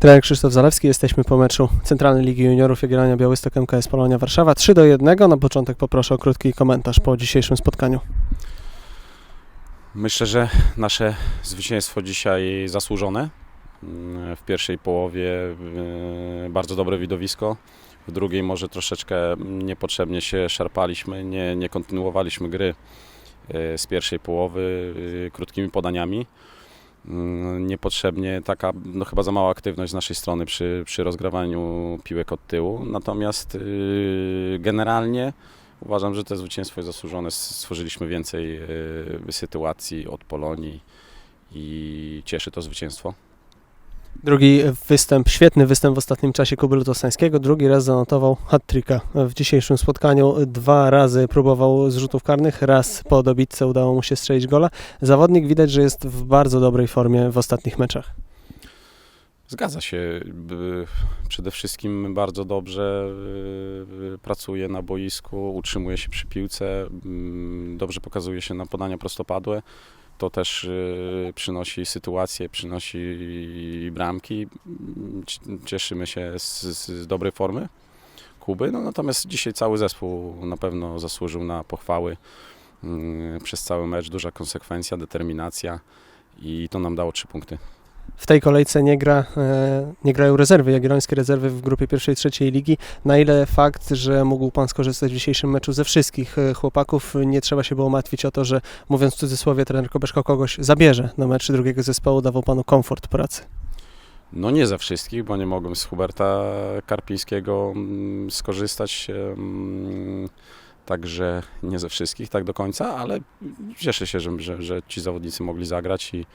Trener Krzysztof Zalewski, jesteśmy po meczu Centralnej Ligi Juniorów Jagiellania Białystok MKS Polonia Warszawa. 3 do 1. Na początek poproszę o krótki komentarz po dzisiejszym spotkaniu. Myślę, że nasze zwycięstwo dzisiaj zasłużone. Mm, W pierwszej połowie yy, bardzo dobre widowisko. W drugiej może troszeczkę niepotrzebnie się szarpaliśmy, nie, nie kontynuowaliśmy gry yy, z pierwszej połowy yy, krótkimi podaniami. Mm, Niepotrzebnie taka, no chyba za mała aktywność z naszej strony przy, przy rozgrawaniu piłek od tyłu. Natomiast yy, generalnie Uważam, że to zwycięstwo jest zasłużone. Stworzyliśmy więcej y, sytuacji od Polonii i cieszy to zwycięstwo. Drugi występ, świetny występ w ostatnim czasie Kuby Lutostańskiego. Drugi raz zanotował hat-tricka w dzisiejszym spotkaniu. Dwa razy próbował z rzutów karnych, raz po dobitce udało mu się strzelić gola. Zawodnik widać, że jest w bardzo dobrej formie w ostatnich meczach. Zgadza się. Przede wszystkim bardzo dobrze y, pracuje na boisku, utrzymuje się przy piłce, mm, dobrze pokazuje się na podania prostopadłe. To też y, przynosi sytuacje, przynosi bramki. Cieszymy się z, z dobrej formy Kuby. No, natomiast dzisiaj cały zespół na pewno zasłużył na pochwały mm, przez cały mecz. Duża konsekwencja, determinacja i to nam dało trzy punkty. W tej kolejce nie, gra, e, nie grają rezerwy, jagiellońskie rezerwy w grupie pierwszej, trzeciej ligi. Na ile fakt, że mógł Pan skorzystać w dzisiejszym meczu ze wszystkich e, chłopaków, nie trzeba się było martwić o to, że mówiąc w cudzysłowie, trener Kobeszko kogoś zabierze na mecz drugiego zespołu, dawał Panu komfort pracy. No nie ze wszystkich, bo nie mogłem z Huberta Karpińskiego mm, skorzystać. Także nie ze wszystkich, tak do końca, ale cieszę się, że, że, że ci zawodnicy mogli zagrać i,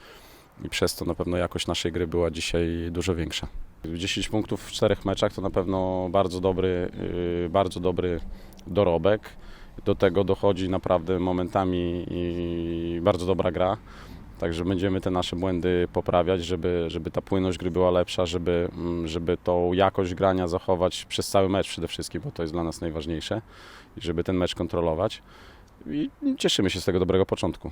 i przez to na pewno jakość naszej gry była dzisiaj dużo większa. 10 punktów w czterech meczach to na pewno bardzo dobry, yy, bardzo dobry dorobek. Do tego dochodzi naprawdę momentami bardzo dobra gra. Także będziemy te nasze błędy poprawiać, żeby, żeby ta płynność gry była lepsza, żeby, mm, żeby tą jakość grania zachować przez cały mecz przede wszystkim, bo to jest dla nas najważniejsze i żeby ten mecz kontrolować. I cieszymy się z tego dobrego początku.